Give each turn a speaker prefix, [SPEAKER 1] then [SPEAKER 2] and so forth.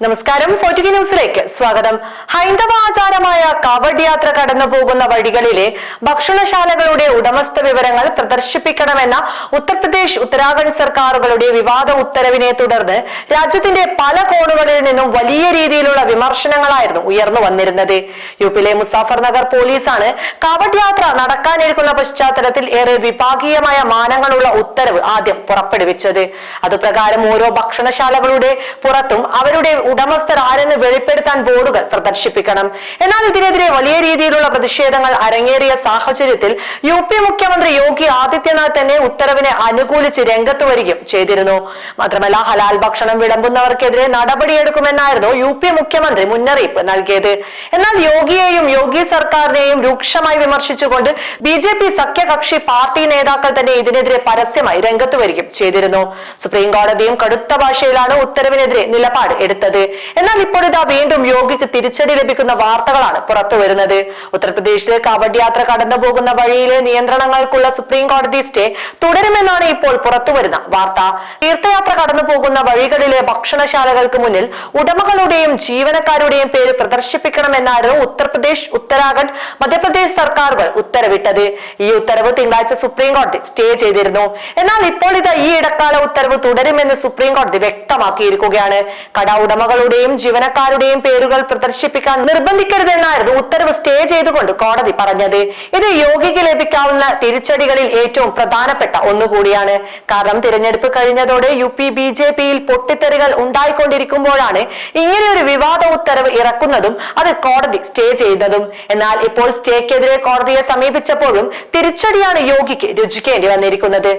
[SPEAKER 1] നമസ്കാരം. ഫോർട്ടുഗി ന്യൂസിലേക്ക് സ്വാഗതം. ഹൈന്ദവ ആചാരമായ കാവഡ് യാത്ര കടന്നു പോകുന്ന വഴികളിലെ ഭക്ഷണശാലകളുടെ ഉടമസ്ഥ വിവരങ്ങൾ പ്രദർശിപ്പിക്കണമെന്ന ഉത്തർപ്രദേശ് ഉത്തരാഖണ്ഡ് സർക്കാരുകളുടെ വിവാദ ഉത്തരവിനെ തുടർന്ന് രാജ്യത്തിന്റെ പല കോണുകളിൽ നിന്നും വലിയ രീതിയിലുള്ള വിമർശനങ്ങളായിരുന്നു ഉയർന്നു വന്നിരുന്നത്. യു പിയിലെ മുസാഫർ നഗർ പോലീസാണ് കാവഡ് യാത്ര നടക്കാനിരിക്കുന്ന പശ്ചാത്തലത്തിൽ ഏറെ വിഭാഗീയമായ മാനങ്ങളുള്ള ഉത്തരവ് ആദ്യം പുറപ്പെടുവിച്ചത്. അതുപ്രകാരം ഓരോ ഭക്ഷണശാലകളുടെ പുറത്തും അവരുടെ ഉടമസ്ഥർ ആരെന്ന് വെളിപ്പെടുത്താൻ ബോർഡുകൾ പ്രദർശിപ്പിക്കണം. എന്നാൽ ഇതിനെതിരെ വലിയ രീതിയിലുള്ള പ്രതിഷേധങ്ങൾ അരങ്ങേറിയ സാഹചര്യത്തിൽ യു പി മുഖ്യമന്ത്രി യോഗി ആദിത്യനാഥ് തന്നെ ഉത്തരവിനെ അനുകൂലിച്ച് രംഗത്ത് വരികയും ചെയ്തിരുന്നു. മാത്രമല്ല ഹലാൽ ഭക്ഷണം വിളമ്പുന്നവർക്കെതിരെ നടപടിയെടുക്കുമെന്നായിരുന്നു യു പി മുഖ്യമന്ത്രി മുന്നറിയിപ്പ് നൽകിയത്. എന്നാൽ യോഗിയെയും യോഗി സർക്കാരിനെയും രൂക്ഷമായി വിമർശിച്ചുകൊണ്ട് ബി ജെ പി സഖ്യകക്ഷി പാർട്ടി നേതാക്കൾ തന്നെ ഇതിനെതിരെ പരസ്യമായി രംഗത്ത് വരികയും ചെയ്തിരുന്നു. സുപ്രീം കോടതിയും കടുത്ത ഭാഷയിലാണ് ഉത്തരവിനെതിരെ നിലപാട് എടുത്തത്. എന്നാൽ ഇപ്പോഴിതാ വീണ്ടും യോഗിക്ക് തിരിച്ചടി ലഭിക്കുന്ന വാർത്തകളാണ് പുറത്തു വരുന്നത്. ഉത്തർപ്രദേശിലെ കാവഡ് യാത്ര കടന്നു പോകുന്ന വഴിയിലെ നിയന്ത്രണങ്ങൾക്കുള്ള സുപ്രീം കോടതി സ്റ്റേ തുടരുമെന്നാണ് ഇപ്പോൾ പുറത്തുവരുന്ന വാർത്ത. തീർത്ഥയാത്ര കടന്നു പോകുന്ന വഴികളിലെ ഭക്ഷണശാലകൾക്ക് മുന്നിൽ ഉടമകളുടെയും ജീവനക്കാരുടെയും പേര് പ്രദർശിപ്പിക്കണമെന്നായിരുന്നു ഉത്തർപ്രദേശ് ഉത്തരാഖണ്ഡ് മധ്യപ്രദേശ് സർക്കാരുകൾ ഉത്തരവിട്ടത്. ഈ ഉത്തരവ് തിങ്കളാഴ്ച സുപ്രീം കോടതി സ്റ്റേ ചെയ്തിരുന്നു. എന്നാൽ ഇപ്പോൾ ഇത് ഈ ഇടക്കാല ഉത്തരവ് തുടരുമെന്ന് സുപ്രീം കോടതി വ്യക്തമാക്കിയിരിക്കുകയാണ്. കട ഉടമകളുടെയും ജീവനക്കാരുടെയും പേരുകൾ പ്രദർശിപ്പിക്കാൻ നിർബന്ധിക്കരുതെന്നായിരുന്നു ഉത്തരവ് സ്റ്റേ ചെയ്തുകൊണ്ട് കോടതി പറഞ്ഞത്. ഇത് യോഗിക്ക് ലഭിക്കാവുന്ന തിരിച്ചടികളിൽ ഏറ്റവും പ്രധാനപ്പെട്ട ഒന്നുകൂടിയാണ്. കാരണം തിരഞ്ഞെടുപ്പ് കഴിഞ്ഞതോടെ യു പി ബി ജെ പിയിൽ പൊട്ടിത്തെറികൾ ഉണ്ടായിക്കൊണ്ടിരിക്കുമ്പോഴാണ് ഇങ്ങനെയൊരു വിവാദ ഉത്തരവ് ഇറക്കുന്നതും അത് കോടതി സ്റ്റേ ചെയ്തതും. എന്നാൽ ഇപ്പോൾ സ്റ്റേക്കെതിരെ കോടതിയെ സമീപിച്ചപ്പോഴും തിരിച്ചടിയാണ് യോഗിക്ക് രുചിക്കേണ്ടി വന്നിരിക്കുന്നത്.